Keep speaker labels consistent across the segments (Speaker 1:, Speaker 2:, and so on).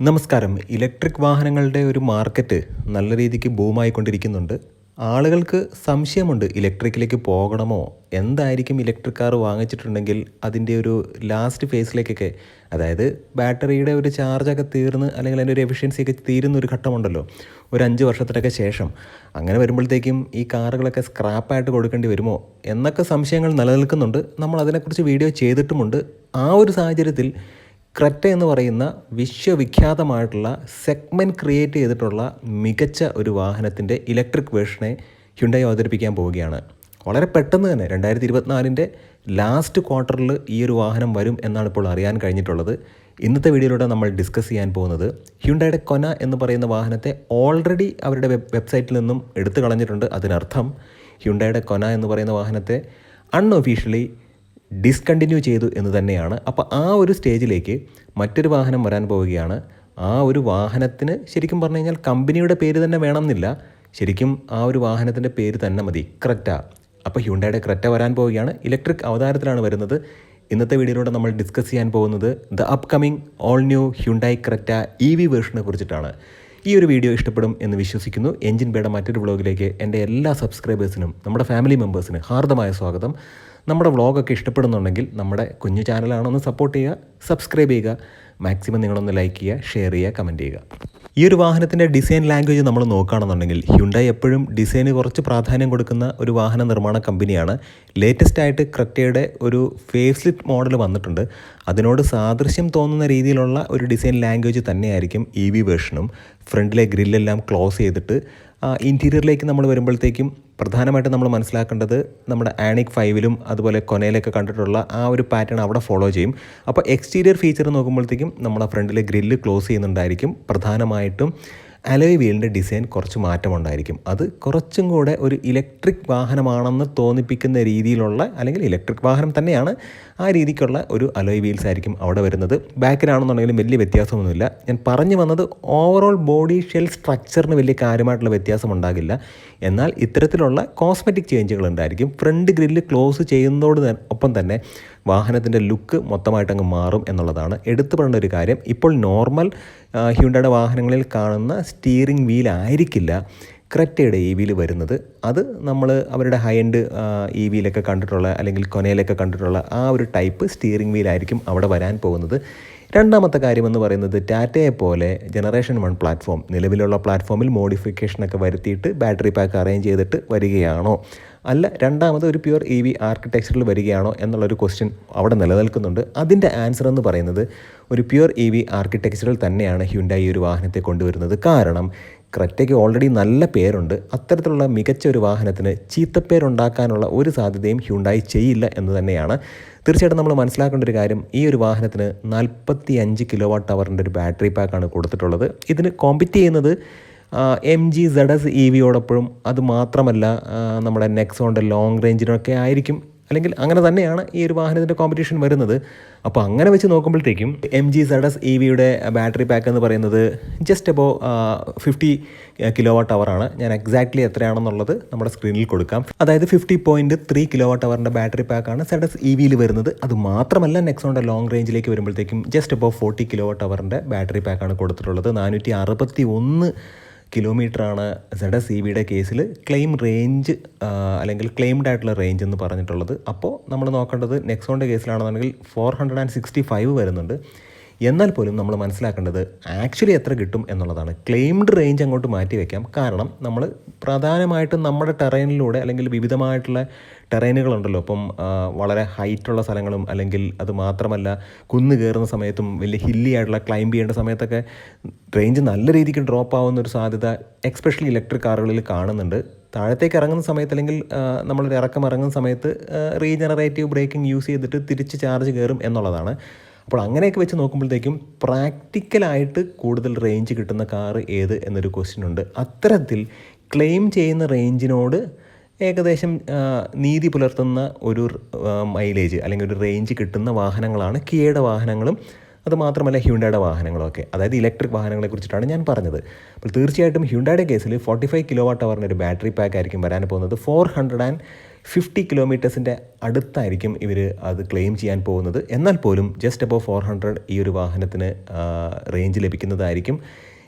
Speaker 1: നമസ്കാരം. ഇലക്ട്രിക് വാഹനങ്ങളുടെ ഒരു മാർക്കറ്റ് നല്ല രീതിക്ക് ബൂമായിക്കൊണ്ടിരിക്കുന്നുണ്ട്. ആളുകൾക്ക് സംശയമുണ്ട് ഇലക്ട്രിക്കിലേക്ക് പോകണമോ? എന്തായിരിക്കും ഇലക്ട്രിക് കാർ വാങ്ങിച്ചിട്ടുണ്ടെങ്കിൽ അതിന്റെ ഒരു ലാസ്റ്റ് ഫേസിലേക്കൊക്കെ അതായത് ബാറ്ററിയുടെ ഒരു ചാർജൊക്കെ തീർന്ന് അല്ലെങ്കിൽ അതിന്റെ ഒരു എഫിഷ്യൻസി ഒക്കെ തീരുന്ന ഒരു ഘട്ടമുണ്ടല്ലോ. ഒരു അഞ്ച് വർഷത്തിനൊക്കെ ശേഷം. അങ്ങനെ വരുമ്പോഴത്തേക്കും ഈ കാറുകളൊക്കെ സ്ക്രാപ്പായിട്ട് കൊടുക്കേണ്ടി വരുമോ? എന്നൊക്കെ സംശയങ്ങൾ നിലനിൽക്കുന്നുണ്ട്. നമ്മൾ അതിനെക്കുറിച്ച് വീഡിയോ ചെയ്തിട്ടുമുണ്ട്. ആ ഒരു സാഹചര്യത്തിൽ ക്രെറ്റ എന്ന് പറയുന്ന വിശ്വവിഖ്യാതമായിട്ടുള്ള സെഗ്മെന്റ് ക്രിയേറ്റ് ചെയ്തിട്ടുള്ള മികച്ച ഒരു വാഹനത്തിന്റെ ഇലക്ട്രിക് വേർഷനെ ഹ്യുണ്ടായി അവതരിപ്പിക്കാൻ പോവുകയാണ്. വളരെ പെട്ടെന്ന് തന്നെ രണ്ടായിരത്തി ഇരുപത്തിനാലിന്റെ ലാസ്റ്റ് ക്വാർട്ടറിൽ ഈ ഒരു വാഹനം വരും എന്നാണ് ഇപ്പോൾ അറിയാൻ കഴിഞ്ഞിട്ടുള്ളത്. ഇന്നത്തെ വീഡിയോയിലൂടെ നമ്മൾ ഡിസ്കസ് ചെയ്യാൻ പോകുന്നത് ഹ്യുണ്ടായുടെ കൊന എന്ന് പറയുന്ന വാഹനത്തെ ഓൾറെഡി അവരുടെ വെബ് വെബ്സൈറ്റിൽ നിന്നും എടുത്തു കളഞ്ഞിട്ടുണ്ട്. അതിനർത്ഥം ഹ്യുണ്ടായുടെ കൊന എന്ന് പറയുന്ന വാഹനത്തെ അൺഒഫീഷ്യലി ഡിസ്കണ്ടിന്യൂ ചെയ്തു എന്ന് തന്നെയാണ്. അപ്പോൾ ആ ഒരു സ്റ്റേജിലേക്ക് മറ്റൊരു വാഹനം വരാൻ പോവുകയാണ്. ആ ഒരു വാഹനത്തിന് ശരിക്കും പറഞ്ഞു കഴിഞ്ഞാൽ കമ്പനിയുടെ പേര് തന്നെ വേണമെന്നില്ല. ശരിക്കും ആ ഒരു വാഹനത്തിന്റെ പേര് തന്നെ മതി ക്രെറ്റ. അപ്പോൾ ഹ്യൂണ്ടായുടെ ക്രെറ്റ വരാൻ പോവുകയാണ്. ഇലക്ട്രിക് അവതാരത്തിലാണ് വരുന്നത്. ഇന്നത്തെ വീഡിയോയിലൂടെ നമ്മൾ ഡിസ്കസ് ചെയ്യാൻ പോകുന്നത് the upcoming all new Hyundai Creta E V വേർഷനെ കുറിച്ചിട്ടാണ്. ഈ ഒരു വീഡിയോ ഇഷ്ടപ്പെടും എന്ന് വിശ്വസിക്കുന്നു. എഞ്ചിൻ ബേയുടെ മറ്റൊരു വ്ളോഗിലേക്ക് എന്റെ എല്ലാ സബ്സ്ക്രൈബേഴ്സിനും നമ്മുടെ ഫാമിലി മെമ്പേഴ്സിന് ഹാർദമായ സ്വാഗതം. നമ്മുടെ വ്ളോഗൊക്കെ ഇഷ്ടപ്പെടുന്നുണ്ടെങ്കിൽ നമ്മുടെ കുഞ്ഞു ചാനലാണൊന്ന് സപ്പോർട്ട് ചെയ്യുക സബ്സ്ക്രൈബ് ചെയ്യുക മാക്സിമം നിങ്ങളൊന്ന് ലൈക്ക് ചെയ്യുക ഷെയർ ചെയ്യുക കമന്റ് ചെയ്യുക. ഈ ഒരു വാഹനത്തിന്റെ ഡിസൈൻ ലാംഗ്വേജ് നമ്മൾ നോക്കുകയാണെന്നുണ്ടെങ്കിൽ ഹ്യുണ്ടായി എപ്പോഴും ഡിസൈന് കുറച്ച് പ്രാധാന്യം കൊടുക്കുന്ന ഒരു വാഹന നിർമ്മാണ കമ്പനിയാണ്. ലേറ്റസ്റ്റ് ആയിട്ട് ക്രെറ്റയുടെ ഒരു ഫേസ് ലിഫ്റ്റ് മോഡൽ വന്നിട്ടുണ്ട്. അതിനോട് സാദൃശ്യം തോന്നുന്ന രീതിയിലുള്ള ഒരു ഡിസൈൻ ലാംഗ്വേജ് തന്നെയായിരിക്കും ഇ വി വേർഷനും ഫ്രണ്ടിലെ ഗ്രില്ലെല്ലാം ക്ലോസ് ചെയ്തിട്ട് ഇന്റീരിയറിലേക്ക് നമ്മൾ വരുമ്പോഴത്തേക്കും പ്രധാനമായിട്ടും നമ്മൾ മനസ്സിലാക്കേണ്ടത് നമ്മുടെ ആനിക് ഫൈവിലും അതുപോലെ കൊനയിലൊക്കെ കണ്ടിട്ടുള്ള ആ ഒരു പാറ്റേൺ അവിടെ ഫോളോ ചെയ്യും. അപ്പോൾ എക്സ്റ്റീരിയർ ഫീച്ചർ നോക്കുമ്പോഴത്തേക്കും നമ്മുടെ ഫ്രണ്ടിലെ ഗ്രില്ല് ക്ലോസ് ചെയ്യുന്നുണ്ടായിരിക്കും. പ്രധാനമായിട്ടും അലോയ് വീലിന്റെ ഡിസൈൻ കുറച്ച് മാറ്റമുണ്ടായിരിക്കും. അത് കുറച്ചും കൂടെ ഒരു ഇലക്ട്രിക് വാഹനമാണെന്ന് തോന്നിപ്പിക്കുന്ന രീതിയിലുള്ള അല്ലെങ്കിൽ ഇലക്ട്രിക് വാഹനം തന്നെയാണ് ആ രീതിക്കുള്ള ഒരു അലോയ് വീൽസ് ആയിരിക്കും അവിടെ വരുന്നത്. ബാക്കിലാണെന്നുണ്ടെങ്കിലും വലിയ വ്യത്യാസമൊന്നുമില്ല. ഞാൻ പറഞ്ഞു വന്നത് ഓവറോൾ ബോഡി ഷെൽ സ്ട്രക്ചറിന് വലിയ കാര്യമായിട്ടുള്ള വ്യത്യാസം ഉണ്ടാകില്ല. എന്നാൽ ഇത്തരത്തിലുള്ള കോസ്മെറ്റിക് ചേഞ്ചുകൾ ഉണ്ടായിരിക്കും. ഫ്രണ്ട് ഗ്രില്ല് ക്ലോസ് ചെയ്യുന്നതോട് ഒപ്പം തന്നെ വാഹനത്തിന്റെ ലുക്ക് മൊത്തമായിട്ട് അങ്ങ് മാറും എന്നുള്ളതാണ് എടുത്തു പറയേണ്ട ഒരു കാര്യം. ഇപ്പോൾ നോർമൽ ഹ്യൂണ്ടയുടെ വാഹനങ്ങളിൽ കാണുന്ന സ്റ്റിയറിംഗ് വീൽ ആയിരിക്കില്ല. ക്രെറ്റയുടെ ഇ വിയിൽ വരുന്നത്. അത് നമ്മൾ അവരുടെ ഹൈ എൻഡ് ഇ വിയിലൊക്കെ കണ്ടിട്ടുള്ള അല്ലെങ്കിൽ കൊനയിലൊക്കെ കണ്ടിട്ടുള്ള ആ ഒരു ടൈപ്പ് സ്റ്റിയറിംഗ് വീലായിരിക്കും അവിടെ വരാൻ പോകുന്നത്. രണ്ടാമത്തെ കാര്യമെന്ന് പറയുന്നത് ടാറ്റയെ പോലെ ജനറേഷൻ വൺ പ്ലാറ്റ്ഫോം നിലവിലുള്ള പ്ലാറ്റ്ഫോമിൽ മോഡിഫിക്കേഷനൊക്കെ വരുത്തിയിട്ട് ബാറ്ററി പാക്ക് അറേഞ്ച് ചെയ്തിട്ട് വരികയാണോ? അല്ല രണ്ടാമത് ഒരു പ്യുവർ ഇ വി ആർക്കിടെക്ചറിൽ വരികയാണോ എന്നുള്ളൊരു ക്വസ്റ്റ്യൻ അവിടെ നിലനിൽക്കുന്നുണ്ട്. അതിന്റെ ആൻസർ എന്ന് പറയുന്നത് ഒരു പ്യുവർ ഇ വി ആർക്കിടെക്ചറിൽ തന്നെയാണ് ഹ്യുണ്ടായി ഒരു വാഹനത്തെ കൊണ്ടുവരുന്നത്. കാരണം ക്രെറ്റയ്ക്ക് ഓൾറെഡി നല്ല പേരുണ്ട്. അത്തരത്തിലുള്ള മികച്ച ഒരു വാഹനത്തിന് ചീത്തപ്പേരുണ്ടാക്കാനുള്ള ഒരു സാധ്യതയും ഹ്യുണ്ടായി ചെയ്യില്ല എന്ന് തന്നെയാണ്. തീർച്ചയായിട്ടും നമ്മൾ മനസ്സിലാക്കേണ്ട ഒരു കാര്യം ഈ ഒരു വാഹനത്തിന് നാൽപ്പത്തി അഞ്ച് കിലോ വാട്ട് അവറിന്റെ ഒരു ബാറ്ററി പാക്കാണ് കൊടുത്തിട്ടുള്ളത്. ഇതിന് കോമ്പറ്റ് ചെയ്യുന്നത് M G Z S E വിയോടൊപ്പവും അത് മാത്രമല്ല നമ്മുടെ നെക്സോണിന്റെ ലോങ് റേഞ്ചിനൊക്കെ ആയിരിക്കും. അല്ലെങ്കിൽ അങ്ങനെ തന്നെയാണ് ഈ ഒരു വാഹനത്തിന്റെ കോമ്പറ്റീഷൻ വരുന്നത്. അപ്പോൾ അങ്ങനെ വെച്ച് നോക്കുമ്പോഴത്തേക്കും M G Z S E വിയുടെ ബാറ്ററി പാക്ക് എന്ന് പറയുന്നത് just above fifty kilowatt അവറാണ് ഞാൻ എക്സാക്ട്ലി എത്രയാണെന്നുള്ളത് നമ്മുടെ സ്ക്രീനിൽ കൊടുക്കാം. അതായത് fifty point three kilo watt അവറിന്റെ battery പാക്കാണ് സെഡ് എസ് ഇ വിയിൽ വരുന്നത്. അത് മാത്രമല്ല നെക്സോണിന്റെ ലോങ് റേഞ്ചിലേക്ക് വരുമ്പോഴത്തേക്കും just above forty kilo watt അവറിന്റെ battery പാക്കാണ് കൊടുത്തിട്ടുള്ളത്. നാനൂറ്റി അറുപത്തി ഒന്ന് കിലോമീറ്ററാണ് സെഡ സി ബിയുടെ കേസിൽ ക്ലെയിം റേഞ്ച് അല്ലെങ്കിൽ ക്ലെയിംഡ് ആയിട്ടുള്ള റേഞ്ച് എന്ന് പറഞ്ഞിട്ടുള്ളത്. അപ്പോൾ നമ്മൾ നോക്കേണ്ടത് നെക്സോണിന്റെ കേസിലാണെന്നുണ്ടെങ്കിൽ four hundred and sixty five വരുന്നുണ്ട്. എന്നാൽ പോലും നമ്മൾ മനസ്സിലാക്കേണ്ടത് ആക്ച്വലി എത്ര കിട്ടും എന്നുള്ളതാണ്. ക്ലെയിംഡ് റേഞ്ച് അങ്ങോട്ട് മാറ്റി വയ്ക്കാം കാരണം നമ്മൾ പ്രധാനമായിട്ടും നമ്മുടെ ടെറൈനിലൂടെ അല്ലെങ്കിൽ വിവിധമായിട്ടുള്ള ടെറൈനുകളുണ്ടല്ലോ അപ്പം വളരെ ഹൈറ്റുള്ള സ്ഥലങ്ങളും അല്ലെങ്കിൽ അത് മാത്രമല്ല കുന്ന് കയറുന്ന സമയത്തും വലിയ ഹില്ലി ആയിട്ടുള്ള ക്ലൈംബ് ചെയ്യേണ്ട സമയത്തൊക്കെ റേഞ്ച് നല്ല രീതിക്ക് ഡ്രോപ്പ് ആവുന്ന ഒരു സാധ്യത എക്സ്പെഷ്യലി ഇലക്ട്രിക് കാറുകളിൽ കാണുന്നുണ്ട്. താഴത്തേക്ക് ഇറങ്ങുന്ന സമയത്ത് അല്ലെങ്കിൽ നമ്മളൊരു ഇറക്കം ഇറങ്ങുന്ന സമയത്ത് റീജനറേറ്റീവ് ബ്രേക്കിംഗ് യൂസ് ചെയ്തിട്ട് തിരിച്ച് ചാർജ് കയറും എന്നുള്ളതാണ്. അപ്പോൾ അങ്ങനെയൊക്കെ വെച്ച് നോക്കുമ്പോഴത്തേക്കും പ്രാക്ടിക്കലായിട്ട് കൂടുതൽ റേഞ്ച് കിട്ടുന്ന കാർ ഏത് എന്നൊരു ക്വസ്റ്റ്യൻ ഉണ്ട്. അത്തരത്തിൽ ക്ലെയിം ചെയ്യുന്ന റേഞ്ചിനോട് ഏകദേശം നീതി പുലർത്തുന്ന ഒരു മൈലേജ് അല്ലെങ്കിൽ ഒരു റേഞ്ച് കിട്ടുന്ന വാഹനങ്ങളാണ് കിയയുടെ വാഹനങ്ങളും അത് മാത്രമല്ല ഹ്യുണ്ടായുടെ വാഹനങ്ങളൊക്കെ. അതായത് ഇലക്ട്രിക് വാഹനങ്ങളെ കുറിച്ചിട്ടാണ് ഞാൻ പറഞ്ഞത്. അപ്പോൾ തീർച്ചയായിട്ടും ഹ്യൂണ്ടയുടെ കേസിൽ ഫോർട്ടി ഫൈവ് കിലോ വാട്ട് അവറിന്റെ ഒരു ബാറ്ററി പാക്ക് ആയിരിക്കും വരാൻ പോകുന്നത്. ഫോർ ഹൺഡ്രഡ് ആൻഡ് ഫിഫ്റ്റി കിലോമീറ്റേഴ്സിന്റെ അടുത്തായിരിക്കും ഇവർ അത് ക്ലെയിം ചെയ്യാൻ പോകുന്നത്. എന്നാൽ പോലും ജസ്റ്റ് അബവ് ഫോർ ഹൺഡ്രഡ് ഈ ഒരു വാഹനത്തിന് റേഞ്ച് ലഭിക്കുന്നതായിരിക്കും.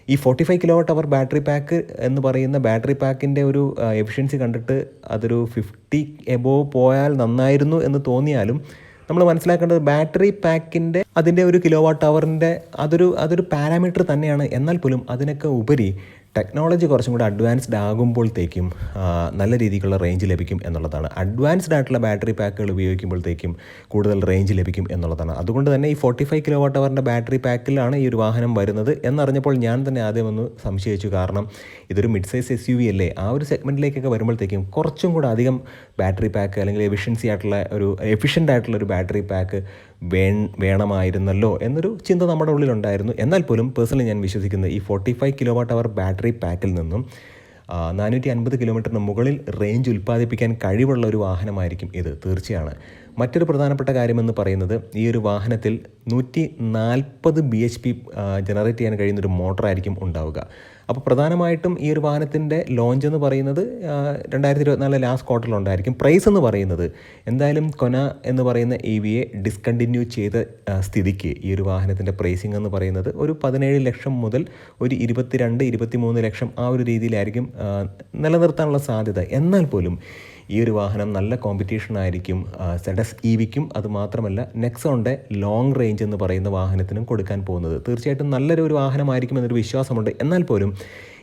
Speaker 1: ഈ forty five kilo hour battery pack എന്ന് പറയുന്ന ബാറ്ററി പാക്കിന്റെ ഒരു എഫിഷ്യൻസി കണ്ടിട്ട് അതൊരു ഫിഫ്റ്റി എബോവ് പോയാൽ നന്നായിരുന്നു എന്ന് തോന്നിയാലും നമ്മൾ മനസ്സിലാക്കേണ്ടത് ബാറ്ററി പാക്കിന്റെ അതിന്റെ ഒരു കിലോ വാട്ട് അവറിന്റെ അതൊരു അതൊരു പാരാമീറ്റർ തന്നെയാണ്. എന്നാൽ പോലും അതിനൊക്കെ ഉപരി ടെക്നോളജി കുറച്ചും കൂടി അഡ്വാൻസ്ഡ് ആകുമ്പോഴത്തേക്കും നല്ല രീതിക്കുള്ള റേഞ്ച് ലഭിക്കും എന്നുള്ളതാണ്. അഡ്വാൻസ്ഡ് ആയിട്ടുള്ള ബാറ്ററി പാക്കുകൾ ഉപയോഗിക്കുമ്പോഴത്തേക്കും കൂടുതൽ റേഞ്ച് ലഭിക്കും എന്നുള്ളതാണ്. അതുകൊണ്ട് തന്നെ ഈ ഫോർട്ടി ഫൈവ് കിലോ വാട്ട് അവറിന്റെ ബാറ്ററി പാക്കിലാണ് ഈ ഒരു വാഹനം വരുന്നത് എന്നറിഞ്ഞപ്പോൾ ഞാൻ തന്നെ ആദ്യം ഒന്ന് സംശയിച്ചു. കാരണം ഇതൊരു mid size S U V അല്ലേ? ആ ഒരു സെഗ്മെന്റിലേക്കൊക്കെ വരുമ്പോഴത്തേക്കും കുറച്ചും കൂടെ അധികം ബാറ്ററി പാക്ക് അല്ലെങ്കിൽ എഫിഷ്യൻസി ആയിട്ടുള്ള ഒരു എഫിഷ്യന്റ് ആയിട്ടുള്ള ഒരു ബാറ്ററി പാക്ക് വേ വേണമായിരുന്നല്ലോ എന്നൊരു ചിന്ത നമ്മുടെ ഉള്ളിലുണ്ടായിരുന്നു. എന്നാൽ പോലും പേഴ്സണലി ഞാൻ വിശ്വസിക്കുന്നത് ഈ forty five kilo watt hour battery പാക്കിൽ നിന്നും നാനൂറ്റി അൻപത് കിലോമീറ്ററിന് മുകളിൽ റേഞ്ച് ഉൽപ്പാദിപ്പിക്കാൻ കഴിവുള്ള ഒരു വാഹനമായിരിക്കും ഇത്. തീർച്ചയാണ്. മറ്റൊരു പ്രധാനപ്പെട്ട കാര്യമെന്ന് പറയുന്നത് ഈ ഒരു വാഹനത്തിൽ നൂറ്റി നാൽപ്പത് ബി എച്ച് പി ജനറേറ്റ് ചെയ്യാൻ കഴിയുന്ന ഒരു മോട്ടറായിരിക്കും ഉണ്ടാവുക. അപ്പോൾ പ്രധാനമായിട്ടും ഈ ഒരു വാഹനത്തിന്റെ ലോഞ്ച് എന്ന് പറയുന്നത് രണ്ടായിരത്തി ഇരുപത്തിനാല് ലാസ്റ്റ് ക്വാർട്ടറിലുണ്ടായിരിക്കും പ്രൈസ് എന്ന് പറയുന്നത് എന്തായാലും കൊന എന്ന് പറയുന്ന ഇ വിയെ ഡിസ്കണ്ടിന്യൂ ചെയ്ത സ്ഥിതിക്ക് ഈ ഒരു വാഹനത്തിന്റെ പ്രൈസിംഗ് എന്ന് പറയുന്നത് ഒരു പതിനേഴ് ലക്ഷം മുതൽ ഒരു ഇരുപത്തിരണ്ട് ഇരുപത്തിമൂന്ന് ലക്ഷം ആ ഒരു രീതിയിലായിരിക്കും നിലനിർത്താനുള്ള സാധ്യത. എന്നാൽ പോലും ഈ ഒരു വാഹനം നല്ല കോമ്പറ്റീഷൻ ആയിരിക്കും സെഡസ് ഇ വിക്കും അതുമാത്രമല്ല നെക്സോണിന്റെ ലോങ് റേഞ്ച് എന്ന് പറയുന്ന വാഹനത്തിനും കൊടുക്കാൻ പോകുന്നത്. തീർച്ചയായിട്ടും നല്ലൊരു ഒരു വാഹനമായിരിക്കും എന്നൊരു വിശ്വാസമുണ്ട്. എന്നാൽ പോലും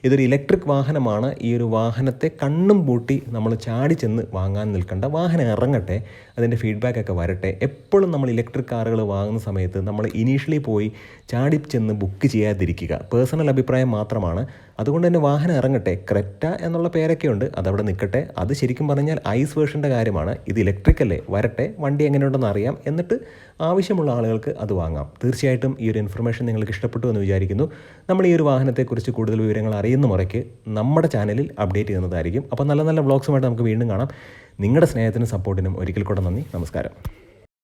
Speaker 1: ഇതൊരു ഇലക്ട്രിക് വാഹനമാണ്. ഈ ഒരു വാഹനത്തെ കണ്ണും പൂട്ടി നമ്മൾ ചാടി ചെന്ന് വാങ്ങാൻ നിൽക്കേണ്ട. വാഹനം ഇറങ്ങട്ടെ അതിന്റെ ഫീഡ്ബാക്ക് ഒക്കെ വരട്ടെ. എപ്പോഴും നമ്മൾ ഇലക്ട്രിക് കാറുകൾ വാങ്ങുന്ന സമയത്ത് നമ്മൾ ഇനീഷ്യലി പോയി ചാടി ചെന്ന് ബുക്ക് ചെയ്യാതിരിക്കുക. പേഴ്സണൽ അഭിപ്രായം മാത്രമാണ്. അതുകൊണ്ട് തന്നെ വാഹനം ഇറങ്ങട്ടെ. ക്രെറ്റ എന്നുള്ള പേരൊക്കെ ഉണ്ട് അതവിടെ നിൽക്കട്ടെ. അത് ശരിക്കും പറഞ്ഞാൽ ഐസ് വേർഷന്റെ കാര്യമാണ്. ഇത് ഇലക്ട്രിക്കല്ലേ വരട്ടെ. വണ്ടി എങ്ങനെയുണ്ടെന്ന് അറിയാം. എന്നിട്ട് ആവശ്യമുള്ള ആളുകൾക്ക് അത് വാങ്ങാം. തീർച്ചയായിട്ടും ഈ ഒരു ഇൻഫർമേഷൻ നിങ്ങൾക്ക് ഇഷ്ടപ്പെട്ടു എന്ന് വിചാരിക്കുന്നു. നമ്മൾ ഈ ഒരു വാഹനത്തെക്കുറിച്ച് കൂടുതൽ വിവരങ്ങൾ അറിയുന്ന മുറയ്ക്ക് നമ്മുടെ ചാനലിൽ അപ്ഡേറ്റ് ചെയ്യുന്നതായിരിക്കും. അപ്പോൾ നല്ല നല്ല വ്ളോഗ്സുമായിട്ട് നമുക്ക് വീണ്ടും കാണാം. നിങ്ങളുടെ സ്നേഹത്തിനും സപ്പോർട്ടിനും ഒരിക്കൽ കൂടെ നന്ദി. നമസ്കാരം.